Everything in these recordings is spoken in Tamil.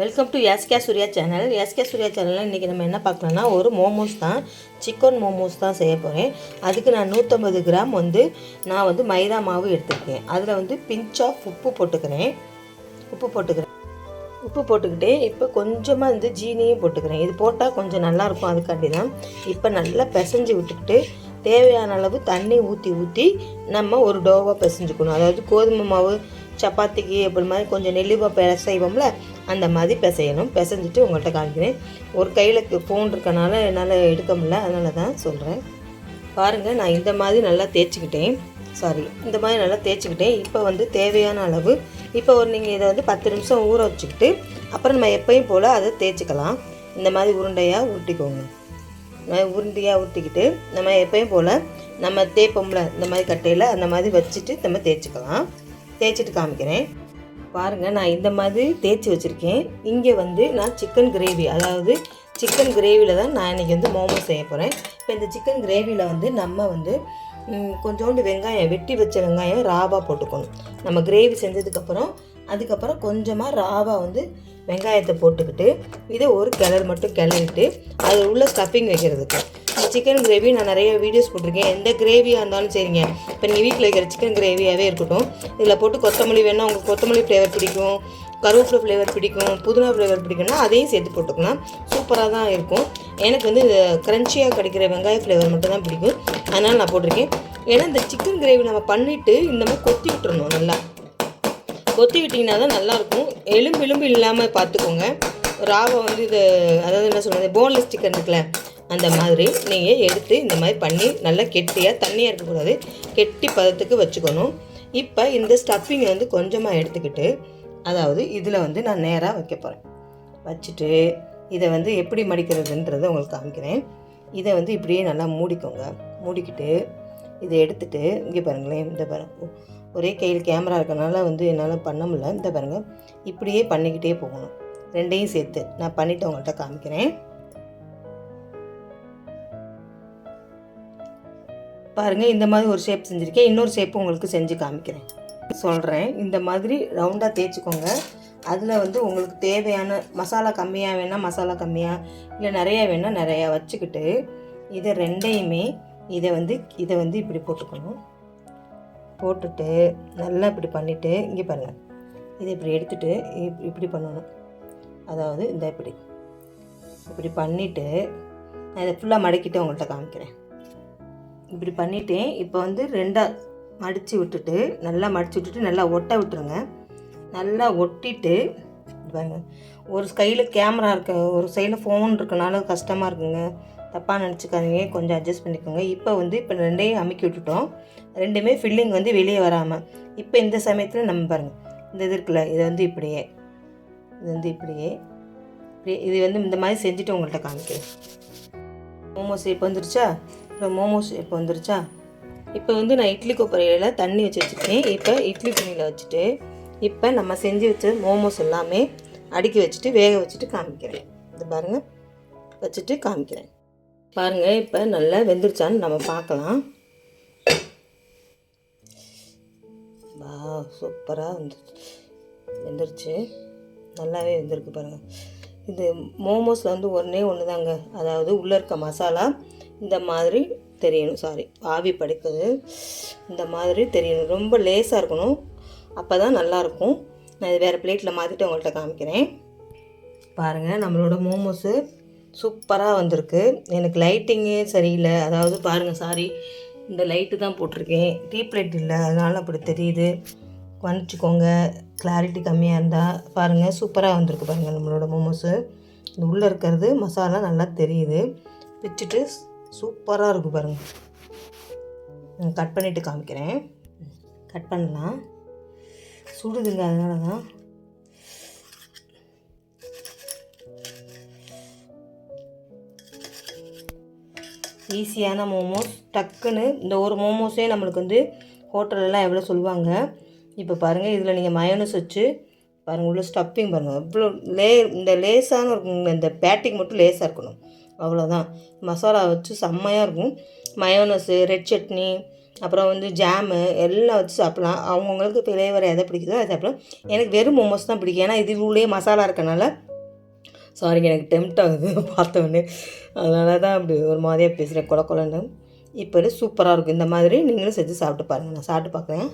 Welcome to SK Surya channel SK Surya சேனலில் இன்றைக்கி நம்ம என்ன பார்க்கலாம்னா ஒரு மோமோஸ் தான் சிக்கன் மோமோஸ் தான் செய்ய போகிறேன் அதுக்கு நான் நூற்றம்பது கிராம் வந்து நான் வந்து மைதா மாவு எடுத்துருக்கேன். அதில் வந்து பிஞ்ச் ஆஃப் உப்பு போட்டுக்கிறேன். உப்பு போட்டுக்கிறேன். உப்பு போட்டுக்கிட்டே இப்போ கொஞ்சமாக வந்து ஜீனியும் போட்டுக்கிறேன். இது போட்டால் கொஞ்சம் நல்லாயிருக்கும் அதுக்காண்டி தான். இப்போ நல்லா பிசைஞ்சு விட்டுக்கிட்டு தேவையான அளவு தண்ணி ஊற்றி ஊற்றி நம்ம ஒரு டோவாக பிசைஞ்சுக்கணும். அதாவது கோதுமை மாவு சப்பாத்திக்கு அப்புறம் மாதிரி கொஞ்சம் நெல்லிவா பிசைவோம்ல அந்த மாதிரி பிசையணும். பிசைஞ்சிட்டு உங்கள்கிட்ட காமிக்கிறேன். ஒரு கையில் ஃபோன் இருக்கனால என்னால் எடுக்க முடியல அதனால தான் சொல்கிறேன் பாருங்கள் நான் இந்த மாதிரி நல்லா தேய்ச்சிக்கிட்டேன். சாரி இந்த மாதிரி நல்லா தேய்ச்சிக்கிட்டேன். இப்போ வந்து தேவையான அளவு இப்போ ஒரு நீங்கள் இதை வந்து பத்து நிமிஷம் ஊற வச்சுக்கிட்டு அப்புறம் நம்ம எப்பயும் போல் அதை தேய்ச்சிக்கலாம். இந்த மாதிரி உருண்டையாக உருட்டிக்கோங்க. உருண்டையாக உருட்டிக்கிட்டு நம்ம எப்பயும் போல் நம்ம தேய்ப்போம்ல இந்த மாதிரி கட்டையில் அந்த மாதிரி வச்சுட்டு நம்ம தேய்ச்சிக்கலாம். தேய்ச்சிட்டு காமிக்கிறேன். பாருங்கள் நான் இந்த மாதிரி தேய்ச்சி வச்சுருக்கேன். இங்கே வந்து நான் சிக்கன் கிரேவி அதாவது சிக்கன் கிரேவியில் தான் நான் இன்றைக்கி வந்து மோமோ செய்ய போகிறேன் இப்போ இந்த சிக்கன் கிரேவியில் வந்து நம்ம வந்து கொஞ்சோண்டு வெங்காயம் வெட்டி வச்ச வெங்காயம் ராவாக போட்டுக்கணும். நம்ம கிரேவி செஞ்சதுக்கப்புறம் அதுக்கப்புறம் கொஞ்சமாக ராவாக வந்து வெங்காயத்தை போட்டுக்கிட்டு இதை ஒரு கிளறு மட்டும் கிளறிட்டு அதில் உள்ள ஸ்டஃபிங் வைக்கிறதுக்கு. சிக்கன் கிரேவி நான் நிறைய வீடியோஸ் போட்டிருக்கேன். எந்த கிரேவியாக இருந்தாலும் சரிங்க. இப்போ நீங்கள் வீட்டில் வைக்கிற சிக்கன் கிரேவியாகவே இருக்கட்டும். இதில் போட்டு கொத்தமல்லி வேணால் உங்களுக்கு கொத்தமல்லி ஃப்ளேவர் பிடிக்கும். கருவேப்பிலை ஃப்ளேவர் பிடிக்கும். புதினா ஃப்ளேவர் பிடிக்கும்னா அதையும் சேர்த்து போட்டுக்கலாம். சூப்பராக தான் இருக்கும். எனக்கு வந்து கிரன்ச்சியாக க்ரன்ச்சியாக கிடைக்கிற வெங்காய ஃப்ளேவர் மட்டும் தான் பிடிக்கும். அதனால் நான் போட்டிருக்கேன். ஏன்னா இந்த சிக்கன் கிரேவி நம்ம பண்ணிவிட்டு இந்த மாதிரி கொத்தி விட்டுறணும் நல்லா. கொத்தி விட்டிங்கன்னா தான் நல்லாயிருக்கும் எலும்பு எலும்பு இல்லாமல் பார்த்துக்கோங்க. ராவை வந்து இது அதாவது என்ன சொல்கிறது போன்லெஸ் சிக்கன் இருக்குல்ல. அந்த மாதிரி நீங்கள் எடுத்து இந்த மாதிரி பண்ணி நல்லா கெட்டியாக தண்ணியாக இருக்கக்கூடாது கெட்டி பதத்துக்கு வச்சுக்கணும். இப்போ இந்த ஸ்டஃபிங் வந்து கொஞ்சமாக எடுத்துக்கிட்டு அதாவது இதில் வந்து நான் நேராக வைக்க போகிறேன் வச்சுட்டு இதை வந்து எப்படி மடிக்கிறதுன்றதை உங்களுக்கு காமிக்கிறேன். இதை வந்து இப்படியே நல்லா மூடிக்கோங்க. மூடிக்கிட்டு இதை எடுத்துட்டு இங்கே பாருங்களேன் இந்த பாருங்க. ஒரே கையில் கேமரா இருக்கனால வந்து என்னால் பண்ண முடியல. இந்த பாருங்கள் இப்படியே பண்ணிக்கிட்டே போகணும். ரெண்டையும் சேர்த்து நான் பண்ணிவிட்டு உங்கள்கிட்ட காமிக்கிறேன். பாருங்கள் இந்த மாதிரி ஒரு ஷேப் செஞ்சுருக்கேன். இன்னொரு ஷேப்பு உங்களுக்கு செஞ்சு காமிக்கிறேன். சொல்கிறேன் இந்த மாதிரி ரவுண்டாக தேய்ச்சிக்கோங்க. அதில் வந்து உங்களுக்கு தேவையான மசாலா கம்மியாக வேணால் மசாலா கம்மியாக இல்லை நிறையா வேணால் நிறையா வச்சுக்கிட்டு இதை ரெண்டையுமே இதை வந்து இதை வந்து இப்படி போட்டுக்கணும். போட்டுட்டு நல்லா இப்படி பண்ணிவிட்டு இங்கே பாருங்கள் இதை இப்படி எடுத்துகிட்டு இப்- இப்படி பண்ணணும். அதாவது இந்த இப்படி. இப்படி பண்ணிவிட்டு நான் இதை ஃபுல்லாக மடக்கிட்டு உங்கள்கிட்ட காமிக்கிறேன். இப்படி பண்ணிட்டேன். இப்போ வந்து ரெண்டாக மடித்து விட்டுட்டு நல்லா மடித்து விட்டுட்டு நல்லா ஒட்ட விட்டுருங்க. நல்லா ஒட்டிட்டு ஒரு கையில் கேமரா இருக்க ஒரு சைடில் ஃபோன் இருக்கனால கஷ்டமாக இருக்குங்க. தப்பாக நினச்சிக்காதீங்க கொஞ்சம் அட்ஜஸ்ட் பண்ணிக்கோங்க. இப்போ வந்து இப்போ ரெண்டையும் அமுக்கி விட்டுட்டோம். ரெண்டுமே ஃபில்லிங் வந்து வெளியே வராமல் இப்போ இந்த சமயத்தில் நம்ம பாருங்கள் இந்த இது இருக்குல்ல இதை வந்து இப்படியே. இது வந்து இப்படியே. இப்படியே இது வந்து இந்த மாதிரி செஞ்சுட்டு உங்கள்கிட்ட காமிக்கிறேன். மோமோஸ் இப்போ வந்துருச்சா? இப்போ மோமோஸ் இப்போ வந்துருச்சா? இப்போ வந்து நான் இட்லி கொப்பரையில் தண்ணி வச்சு வச்சுருக்கேன் இப்போ இட்லி துணியில் வச்சுட்டு இப்போ நம்ம செஞ்சு வச்ச மோமோஸ் எல்லாமே அடுக்கி வச்சுட்டு வேக வச்சுட்டு காமிக்கிறேன். இது பாருங்கள் வச்சுட்டு காமிக்கிறேன். பாருங்கள் இப்போ நல்லா வெந்துருச்சான்னு நம்ம பார்க்கலாம். வா சூப்பராக வந்துருச்சு. வெந்துருச்சு. நல்லாவே வெந்திருக்கு பாருங்கள் இது மோமோஸில் வந்து ஒன்றே ஒன்று தாங்க அதாவது உள்ளே இருக்க மசாலா இந்த மாதிரி தெரியணும். சாரி ஆவி படைக்குது. இந்த மாதிரி தெரியணும். ரொம்ப லேசாக இருக்கணும். அப்போ தான் நல்லாயிருக்கும். நான் இது வேறு பிளேட்டில் மாற்றிட்டு உங்கள்கிட்ட காமிக்கிறேன். பாருங்கள் நம்மளோட மோமோஸு சூப்பராக வந்திருக்கு. எனக்கு லைட்டிங்கே சரியில்லை. அதாவது பாருங்கள் சாரி இந்த லைட்டு தான் போட்டிருக்கேன். டீப் லைட் இல்லை. அதனால் அப்படி தெரியுது. வந்துச்சுக்கோங்க கிளாரிட்டி கம்மியாக இருந்தால் பாருங்கள் சூப்பராக வந்திருக்கு பாருங்கள் நம்மளோட மோமோஸு. உள்ளே இருக்கிறது மசாலா நல்லா தெரியுது. பிச்சுட்டு சூப்பராக இருக்கும் பாருங்கள் கட் பண்ணிவிட்டு காமிக்கிறேன். கட் பண்ணலாம். சுடுதுங்க அதனால தான் ஈஸியான மோமோஸ். டக்குன்னு இந்த ஒரு மோமோஸே நம்மளுக்கு வந்து ஹோட்டலெல்லாம் எவ்வளோ சொல்லுவாங்க. இப்போ பாருங்கள் இதில் நீங்கள் மயோனஸ் வச்சு பாருங்கள் உள்ள ஸ்டப்பிங் பாருங்கள் இவ்வளோ லே இந்த லேஸான இந்த பேட்டிங் மட்டும் லேஸாக இருக்கணும். அவ்வளோதான் மசாலா வச்சு செம்மையாக இருக்கும். மயோனஸு ரெட் சட்னி அப்புறம் வந்து ஜாமு எல்லாம் வச்சு சாப்பிட்லாம். அவங்கவுங்களுக்கு ஃப்ளேவர் எதை பிடிக்குதோ அதை சாப்பிடலாம். எனக்கு வெறும் மோமோஸ் தான் பிடிக்கும். ஏன்னா இது உள்ளே மசாலா இருக்கனால சாரிங்க எனக்கு டெம்ட் ஆகுது பார்த்தோன்னே அதனால தான் அப்படி ஒரு மாதிரியாக பேசுகிறேன் கொல கொலன்னு. இப்போ சூப்பராக இருக்கும். இந்த மாதிரி நீங்களும் செஞ்சு சாப்பிட்டு பாருங்கள் நான் சாப்பிட்டு பார்க்குறேன்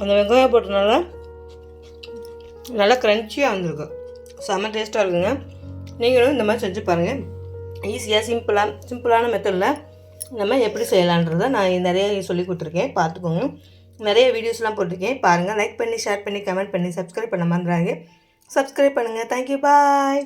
அந்த வெங்காயம் போட்டனால நல்லா க்ரன்ச்சியாக வந்திருக்கு செம்ம டேஸ்ட்டாக இருக்குங்க. நீங்களும் இந்த மாதிரி செஞ்சு பாருங்கள் ஈஸியாக சிம்பிளாக சிம்பிளான மெத்தடில் நம்ம எப்படி செய்யலான்றதை நான் நிறைய சொல்லி கொடுத்துருக்கேன். பார்த்துக்கோங்க. நிறைய வீடியோஸ்லாம் போட்டிருக்கேன். பாருங்கள் லைக் பண்ணி ஷேர் பண்ணி கமெண்ட் பண்ணி சப்ஸ்கிரைப் பண்ண மறந்துடாங்க சப்ஸ்கிரைப் பண்ணுங்கள் தேங்க்யூ பாய்